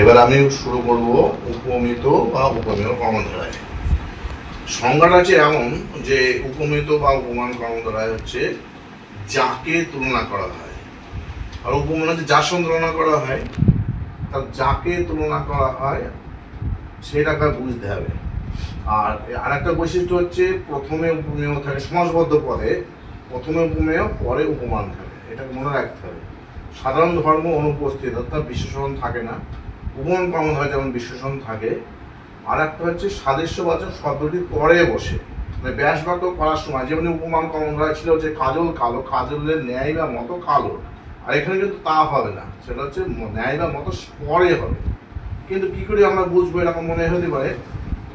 এবার আমি শুরু করব উপমিত বা উপমেয় কর্মধারায়। সংজ্ঞাটা হচ্ছে এমন যে উপমিত বা উপমান কর্মধারায় হচ্ছে যাকে তুলনা করা হয়। আর উপমান হচ্ছে যার সঙ্গে তুলনা করা হয়, তার যাকে তুলনা করা হয় সেটাকে বুঝতে হবে। আর আরেকটা বৈশিষ্ট্য হচ্ছে প্রথমে উপমেয় থাকে সমাজবদ্ধ পদে, প্রথমে উপমেয়, পরে উপমান থাকে। এটাকে মনে রাখতে হবে। সাধারণ ধর্ম অনুপস্থিত, অর্থাৎ বিশেষণ থাকে না। উপমান কমন হয়, যেমন বিশেষণ থাকে। আর একটা হচ্ছে সাদৃশ্যবাচক শব্দটি পরে বসে। মানে ব্যাস বাক্য করার সময়, যেমন উপমান কমন হয় ছিল যে কাজল কালো, কাজলের ন্যায় বা মতো কালো। আর এখানে কিন্তু তা হবে না, সেটা হচ্ছে ন্যায় বা মতো পরে হবে। কিন্তু কি করে আমরা বুঝব এরকম মনে হতে পারে?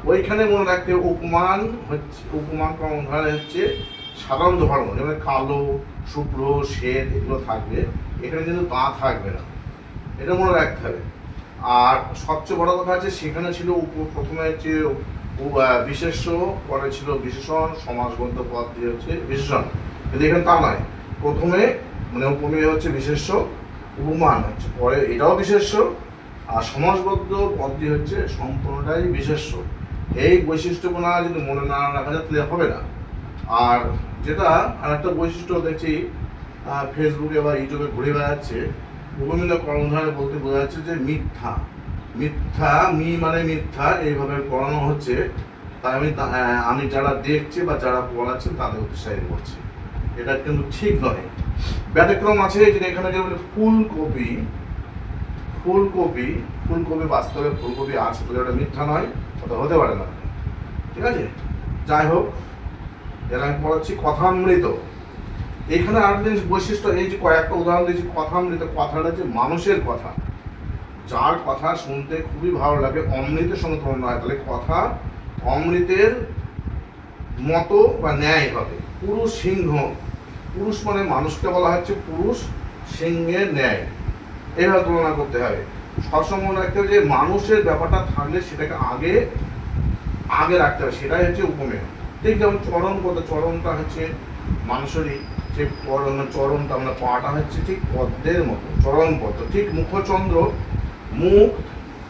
ওইখানে মনে রাখতে উপমান হচ্ছে, উপমান কমন হয় হচ্ছে সাধারণ ধর্ম, যেমন কালো, শুভ্র, শ্বেত, এগুলো থাকবে। এখানে কিন্তু তা থাকবে না। এটা মনে রাখতে হবে। আর সবচেয়ে বড় কথা হচ্ছে সেখানে ছিল প্রথমে যে বিশেষ্য, পরে ছিল বিশেষণ সমাজবদ্ধ পদ দিয়ে হচ্ছে বিশেষণ। কিন্তু এখানে তা নয়। প্রথমে মানে উপমেয় হচ্ছে বিশেষ্য, উপমান হচ্ছে, পরে এটাও বিশেষ্য, আর সমাজবদ্ধ পদ দিয়ে হচ্ছে সম্পূর্ণটাই বিশেষ্য। এই বৈশিষ্ট্যগুলো যদি মনে না রাখা যায় তাহলে হবে না। আর যেটা আর একটা বৈশিষ্ট্য দেখছি ফেসবুকে বা ইউটিউবে ঘুরে বেড়াচ্ছে উপমিত কর্মধারে বলতে বোঝা যাচ্ছে যে মিথ্যা। মিথ্যা, মি মানে মিথ্যা, এইভাবে পড়ানো হচ্ছে। তাই আমি আমি যারা দেখছে বা যারা পড়াচ্ছেন তাদের উৎসাহিত করছি এটা কিন্তু ঠিক নয়। ব্যতিক্রম আছে যে এখানে যে বলে ফুলকপি ফুলকপি ফুলকপি বাস্তবে ফুলকপি আছে বলে ওটা মিথ্যা নয়, ওটা হতে পারে না। ঠিক আছে? যাই হোক, এর আমি পড়াচ্ছি কথামৃত। এখানে আর জিনিস বৈশিষ্ট্য, এই যে কয়েকটা উদাহরণ দিয়েছি কথামৃত কথাটা হচ্ছে মানুষের কথা। যার কথা শুনতে খুবই ভালো লাগে অমৃতের সঙ্গে তুলনা হয় তাহলে কথা অমৃতের মতো বা ন্যায় হবে। পুরুষ সিংহ, পুরুষ মানে মানুষকে বলা হচ্ছে পুরুষ সিংহের ন্যায়। এইভাবে তুলনা করতে হবে। সবসময় মনে রাখতে হবে যে মানুষের ব্যাপারটা থাকলে সেটাকে আগে আগে রাখতে হবে, সেটাই হচ্ছে উপমেয়। ঠিক যেমন চরম কথা চরমটা হচ্ছে মানুষেরই। যে চরণ চরণটা আমরা পাটা হচ্ছে ঠিক পদ্মের মতো চরণ পদ্ম। ঠিক মুখচন্দ্র মুখ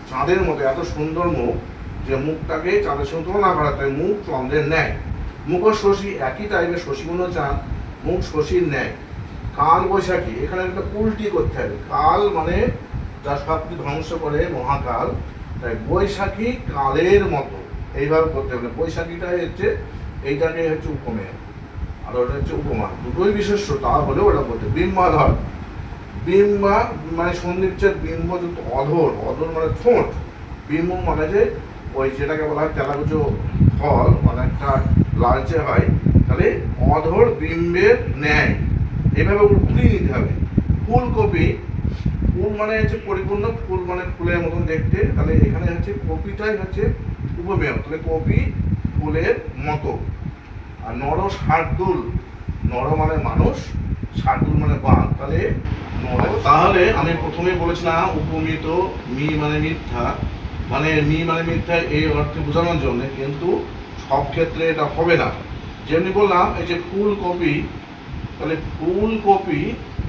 চাঁদের মতো, এত সুন্দর মুখ যে মুখটাকে চাঁদের সঙ্গে তুলনা করা তাই মুখ চন্দ্রের ন্যায়। মুখ শশী একই টাইপের শশীগুলো চাঁদ মুখ শশীর ন্যায়। কাল বৈশাখী, এখানে একটা উল্টি করতে হবে। কাল মানে যা সব কিছু ধ্বংস করে মহাকাল, তাই বৈশাখী কালের মতো। এইভাবে করতে হবে। বৈশাখীটাই হচ্ছে, এইটাকে হচ্ছে উপমেয়। আর ওটা হচ্ছে উপমা। দুটোই বিশেষ্য, তা হলেও ওটা বলতে বিম্বাধর বিম্বা মানে সন্ধিচ্ছের বিম্ব যুক্ত অধর। অধর মানে ঠোঁট। বিম্ব মানে যে ওই যেটাকে বলা হয় তেলাগুচো ফল মানে একটা লালচে হয়, তাহলে অধর বিম্বের ন্যায়। এভাবে উঠেই নিতে হবে। ফুলকপি, ফুল মানে হচ্ছে পরিপূর্ণ, ফুল মানে ফুলের মতন দেখতে। তাহলে এখানে হচ্ছে কপিটাই হচ্ছে উপমেয়। তাহলে কপি ফুলের মতো। আর নর শার্দুল। নর মানে মানুষ, শার্দুল মানে বান তাহলে নর তাহলে আমি প্রথমে বলেছিলাম, উপমিত, মি মানে মিথ্যা। মানে মি মানে মিথ্যা এই অর্থে বোঝানোর জন্য। কিন্তু সব ক্ষেত্রে এটা হবে না। যেমনি বললাম, এই যে ফুলকপি, তাহলে ফুলকপি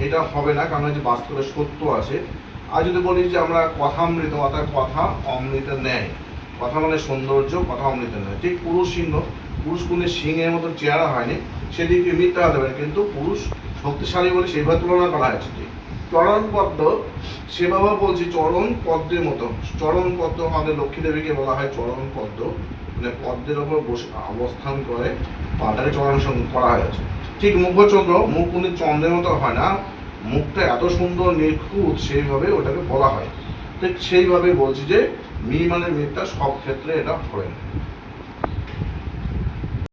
এটা হবে না, কারণ যে বাস্তবে সত্য আছে। আর যদি বলি যে আমরা কথামৃত, অর্থাৎ কথা অমৃত নেয় কথা মানে সৌন্দর্য, কথা অমৃত নেয় ঠিক পুরুষ সিংহ পুরুষ কোনো সিংহের মতো চেহারা হয়নি, সেদিকে মিথ্যা হতে পারে কিন্তু পুরুষ শক্তিশালী বলে সেভাবে তুলনা করা হয়েছে ঠিক চরণ পদ্ম, সেভাবে বলছি চরণ পদ্মের মতো চরণ পদ্ম আমাদের লক্ষ্মী দেবীকে বলা হয় চরণ পদ্ম। মানে পদ্মের ওপর বসে অবস্থান করে পাটাকে চরণ করা হয়েছে। ঠিক মুখচন্দ্র, মুখ কিন্তু চন্দ্রের মতো হয় না। মুখটা এত সুন্দর, নিখুঁত, সেইভাবে ওটাকে বলা হয়। ঠিক সেইভাবে বলছি যে মি মানে মিথ্যা, সব ক্ষেত্রে এটা হবে না।